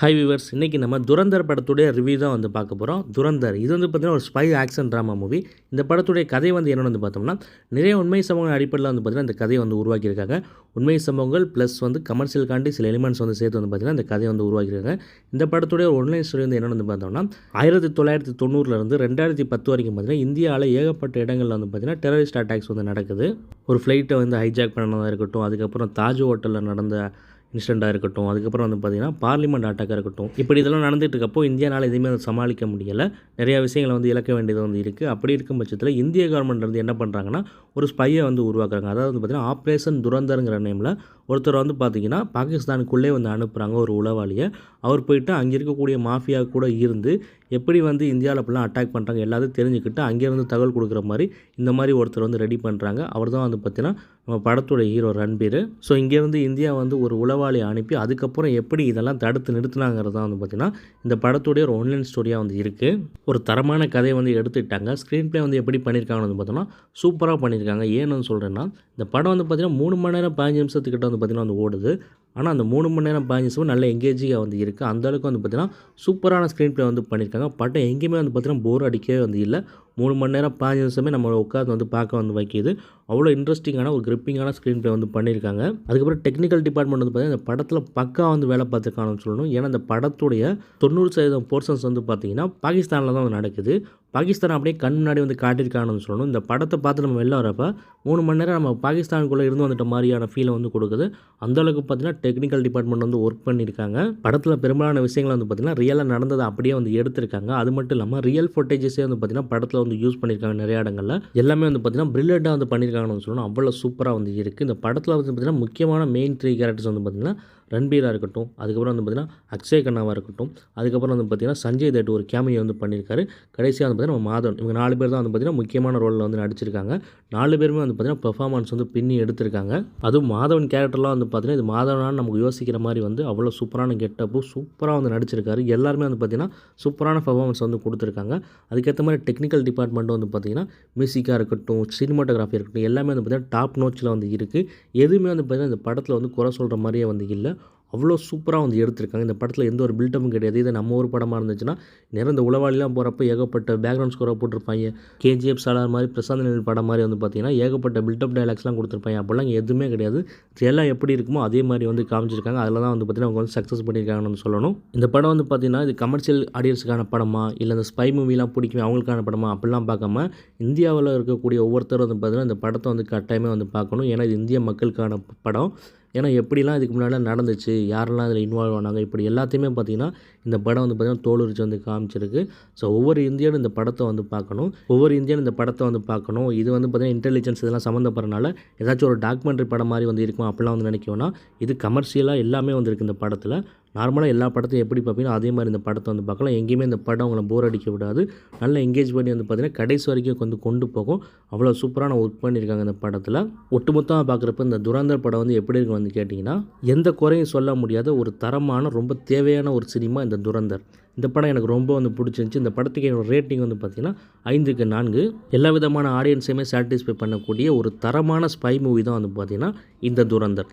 High viewers இன்றைக்கி நம்ம துரந்தர் படத்துடைய ரிவ்யூ தான் வந்து பார்க்க போகிறோம் துரந்தர். இது வந்து பார்த்திங்கன்னா ஒரு ஸ்பை ஆக்ஷன் ட்ராமா மூவி இந்த படத்துடைய கதை வந்து என்னென்னு வந்து பார்த்தோம்னா நிறைய உண்மை சம்பவங்கள் அடிப்படையில் வந்து பார்த்திங்கன்னா இந்த கதையை வந்து உருவாக்கியிருக்காங்க. உண்மை சம்பவங்கள் ப்ளஸ் வந்து கமர்ஷியல் சில எலிமெண்ட்ஸ் வந்து சேர்த்து வந்து பார்த்திங்கன்னா இந்த கதையை வந்து உருவாக்கியிருக்காங்க. இந்த படத்துடைய ஒரு ஒன்லைன் ஸ்டோரி வந்து என்னென்னு வந்து பார்த்தோம்னா ஆயிரத்தி தொள்ளாயிரத்தி தொண்ணூறுலேருந்து ரெண்டாயிரத்தி பத்து வரைக்கும் பார்த்திங்கன்னா இந்தியாவில் ஏகப்பட்ட இடங்களில் வந்து பார்த்திங்கன்னா டெரரிஸ்ட் அட்டாக்ஸ் வந்து நடக்குது. ஒரு ஃப்ளைட்டை வந்து ஹைஜாக் பண்ணதாக இருக்கட்டும் அதுக்கப்புறம் தாஜ் ஹோட்டலில் நடந்த இன்சிடெண்ட்டாக இருக்கட்டும் அதுக்கப்புறம் வந்து பார்த்திங்கன்னா பார்லிமெண்ட் அட்டாக்காக இருக்கட்டும் இப்படி இதெல்லாம் நடந்துகிட்டு இருக்கப்போ இந்தியானால் எதுவுமே அதை சமாளிக்க முடியலை. நிறையா விஷயங்களை வந்து இழக்க வேண்டியது வந்து இருக்குது அப்படி இருக்கும் பட்சத்தில் இந்திய கவர்மெண்ட் வந்து என்ன பண்ணுறாங்கன்னா ஒரு ஸ்பையை வந்து உருவாக்குறாங்க. அதாவது வந்து பார்த்திங்கன்னா ஆப்ரேஷன் துரந்தருங்கிற நேமில் ஒருத்தர் வந்து பார்த்திங்கன்னா பாகிஸ்தானுக்குள்ளே வந்து அனுப்புகிறாங்க ஒரு உளவாளியை. அவர் போயிட்டு அங்கே இருக்கக்கூடிய மாஃபியா கூட இருந்து எப்படி வந்து இந்தியாவில் அப்படிலாம் அட்டாக் பண்ணுறாங்க எல்லாத்தையும் தெரிஞ்சுக்கிட்டு அங்கேருந்து தகவல் கொடுக்குற மாதிரி இந்த மாதிரி ஒருத்தர் வந்து ரெடி பண்ணுறாங்க அவர் தான் வந்து பார்த்திங்கன்னா நம்ம படத்தோட ஹீரோ ரன்பீர். ஸோ இங்கேருந்து இந்தியா வந்து ஒரு உளவாளி அனுப்பி அதுக்கப்புறம் எப்படி இதெல்லாம் தடுத்து நிறுத்தினாங்கிறது தான் வந்து பார்த்திங்கன்னா இந்த படத்துடைய ஒரு ஒன்லைன் ஸ்டோரியாக வந்து இருக்குது ஒரு தரமான கதையை வந்து எடுத்துக்கிட்டாங்க. ஸ்க்ரீன் ப்ளே வந்து எப்படி பண்ணியிருக்காங்கன்னு வந்து பார்த்தோம்னா சூப்பராக பண்ணியிருக்காங்க ஏன்னு சொல்கிறேன்னா இந்த படம் வந்து பார்த்திங்கன்னா மூணு மணி நேரம் பதினஞ்சு நிமிஷத்துக்கிட்ட வந்து பார்த்திங்கன்னா வந்து ஓடுது. ஆனால் அந்த மூணு மணி நேரம் பதினஞ்சு நிமிஷம் நல்ல எங்கேஜிங்காக வந்து இருக்குது அந்தளவுக்கு வந்து பார்த்திங்கன்னா சூப்பரான ஸ்க்ரீன் ப்ளே வந்து பண்ணியிருக்காங்க படம் எங்கேயுமே வந்து பார்த்திங்கன்னா போர் அடிக்கவே வந்து இல்லை. மூணு மணி நேரம் பதினஞ்சு நிமிஷமே நம்ம உட்காந்து வந்து பார்க்க வந்து வைக்கிது. அவ்வளோ இன்ட்ரெஸ்டிங்கான ஒரு கிரிப்பிங்கான ஸ்க்ரீன் ப்ளே வந்து பண்ணியிருக்காங்க அதுக்கப்புறம் டெக்னிக்கல் டிபார்ட்மெண்ட் வந்து பார்த்திங்கன்னா இந்த படத்தில் பக்கா வந்து வேலை பார்த்துருக்காங்கன்னு சொல்லணும். ஏன்னா இந்த படத்துடைய தொண்ணூறு சதவீதம் போர்ஷன்ஸ் வந்து பார்த்திங்கன்னா பாகிஸ்தானில் தான் வந்து நடக்குது. பாகிஸ்தான் அப்படியே கண் முன்னாடி வந்து காட்டியிருக்காங்கன்னு சொல்லணும். இந்த படத்தை பார்த்து நம்ம வெளில வரப்ப மூணு மணி நேரம் நம்ம பாகிஸ்தானுக்குள்ளே இருந்து வந்துட்ட மாதிரியான ஃபீலை வந்து கொடுக்குது. அந்தளவுக்கு பார்த்தீங்கன்னா டெக்னிக்கல் டிபார்ட்மெண்ட் வந்து ஒர்க் பண்ணியிருக்காங்க. படத்தில் பெரும்பாலான விஷயங்கள் வந்து பார்த்திங்கன்னா ரியலாக நடந்ததை அப்படியே வந்து எடுத்திருக்காங்க. அது மட்டும் இல்லாமல் ரியல் ஃபுட்டேஜஸே வந்து பார்த்திங்கன்னா படத்தில் வந்து யூஸ் பண்ணியிருக்காங்க நிறைய இடங்களில். எல்லாமே வந்து பார்த்திங்கன்னா ப்ரில்லியண்ட்டாக வந்து பண்ணியிருக்காங்கன்னு சொல்லணும். அவ்வளோ சூப்பராக வந்து இருக்குது இந்த படத்தில் வந்து பார்த்திங்கன்னா முக்கியமான மெயின் த்ரீ கேரக்டர்ஸ் வந்து பார்த்திங்கன்னா ரன்பீராக இருக்கட்டும் அதுக்கப்புறம் வந்து பார்த்திங்கன்னா அக்ஷய் கண்ணாவாக இருக்கட்டும் அதுக்கப்புறம் வந்து பார்த்திங்கன்னா சஞ்சய் தட் ஒரு கேமியை வந்து பண்ணியிருக்காரு. கடைசியாக வந்து பார்த்திங்கன்னா மாதவன் இவங்க நாலு பேர் தான் வந்து பார்த்திங்கன்னா முக்கியமான ரோலில் வந்து நடிச்சிருக்காங்க. நாலு பேருமே வந்து பார்த்திங்கன்னா பெர்ஃபார்மன்ஸ் வந்து பின்னி எடுத்திருக்காங்க. அதுவும் மாதவன் கேரக்டர்லாம் வந்து பார்த்திங்கன்னா இது மாதவனான்னு நமக்கு யோசிக்கிற மாதிரி வந்து அவ்வளோ சூப்பரான கெட்டப்பு சூப்பராக வந்து நடிச்சிருக்காரு. எல்லாருமே வந்து பார்த்திங்கன்னா சூப்பரான பெர்ஃபார்மன்ஸ் வந்து கொடுத்துருக்காங்க. அதுக்கேற்ற மாதிரி டெக்னிக்கல் டிபார்ட்மெண்ட் வந்து பார்த்திங்கன்னா மியூசிக்காக இருக்கட்டும் சினிமாட்டோகிராஃபி இருக்கட்டும் எல்லாமே வந்து பார்த்திங்கன்னா டாப் நோட்ஸில் வந்து இருக்குது எதுவுமே வந்து பார்த்திங்கன்னா இந்த படத்தில் வந்து குறை சொல்கிற மாதிரியே வந்து இல்லை. அவ்வளோ சூப்பராக வந்து எடுத்திருக்காங்க. இந்த படத்தில் எந்த ஒரு பில்டப்பும் கிடையாது. இது நம்ம ஒரு படமாக இருந்துச்சுன்னா நேரம் இந்த உளவாளிலாம் போகிறப்ப ஏகப்பட்ட பேக்ரவுண்ட் ஸ்கோராக போட்டிருப்பாங்க. கேஜிஎஃப் சாலார் மாதிரி பிரசாந்த் நில் படம் மாதிரி வந்து பார்த்திங்கன்னா ஏகப்பட்ட பில்டப் டைலாக்ஸ்லாம் கொடுத்துருப்பாங்க. அப்போல்லாம் எதுவுமே கிடையாது. எல்லாம் எப்படி இருக்குமோ அதே மாதிரி வந்து காமிச்சிருக்காங்க. அதில் தான் வந்து பார்த்திங்கன்னா அவங்க வந்து சக்ஸஸ் பண்ணியிருக்காங்கன்னு சொல்லணும். இந்த படம் வந்து பார்த்திங்கன்னா இது கமர்ஷியல் ஆடியன்ஸுக்கான படமா இல்லை இந்த ஸ்பை மூவிலாம் பிடிக்குமே அவங்களுக்கான படமா? அப்படிலாம் பார்க்காம இந்தியாவில் இருக்கக்கூடிய ஒவ்வொருத்தரும் வந்து பார்த்திங்கன்னா இந்த படத்தை வந்து கட்டாயமே வந்து பார்க்கணும். ஏன்னா இது இந்திய மக்களுக்கான படம். ஏன்னா எப்படிலாம் இதுக்கு முன்னாடி நடந்துச்சு யாரெல்லாம் அதில் இன்வால்வ் ஆனாங்க இப்படி எல்லாத்தையுமே பார்த்திங்கன்னா இந்த படம் வந்து பார்த்திங்கன்னா தோலுரிச்சு வந்து காமிச்சிருக்கு. ஸோ ஒவ்வொரு இந்தியனும் இந்த படத்தை வந்து பார்க்கணும். ஒவ்வொரு இந்தியனும் இந்த படத்தை வந்து பார்க்கணும். இது வந்து பார்த்திங்கன்னா இன்டெலிஜென்ஸ் இதெல்லாம் சம்மந்தப்படுறனால ஏதாச்சும் ஒரு டாக்குமெண்ட்ரி படம் மாதிரி வந்து இருக்கும்? அப்படிலாம் வந்து நினைக்கணும்னா இது கமர்ஷியலாக எல்லாமே வந்துருக்கு இந்த படத்தில். நார்மலாக எல்லா படத்தையும் எப்படி பார்ப்பீங்களோ அதே மாதிரி இந்த படத்தை வந்து பார்க்கலாம். எங்கேயுமே இந்த படம் உங்களை போர் அடிக்க விடாது. நல்லா எங்கேஜ் பண்ணி வந்து பார்த்திங்கன்னா கடைசி வரைக்கும் வந்து கொண்டு போகும். அவ்வளோ சூப்பரான ஒர்க் பண்ணியிருக்காங்க இந்த படத்தில். ஒட்டுமொத்தமாக பார்க்குறப்ப இந்த துராந்தர் படம் வந்து எப்படி இருக்கு வந்து கேட்டிங்கன்னா எந்த குறையும் சொல்ல முடியாத ஒரு தரமான ரொம்ப தேவையான ஒரு சினிமா இந்த துரந்தர். இந்த படம் எனக்கு ரொம்ப வந்து பிடிச்சிருந்துச்சி. இந்த படத்துக்கு என்னோட ரேட்டிங் வந்து பார்த்திங்கன்னா ஐந்துக்கு நான்கு. எல்லா விதமான ஆடியன்ஸையுமே சாட்டிஸ்ஃபை பண்ணக்கூடிய ஒரு தரமான ஸ்பை மூவி தான் வந்து பார்த்திங்கன்னா இந்த துரந்தர்.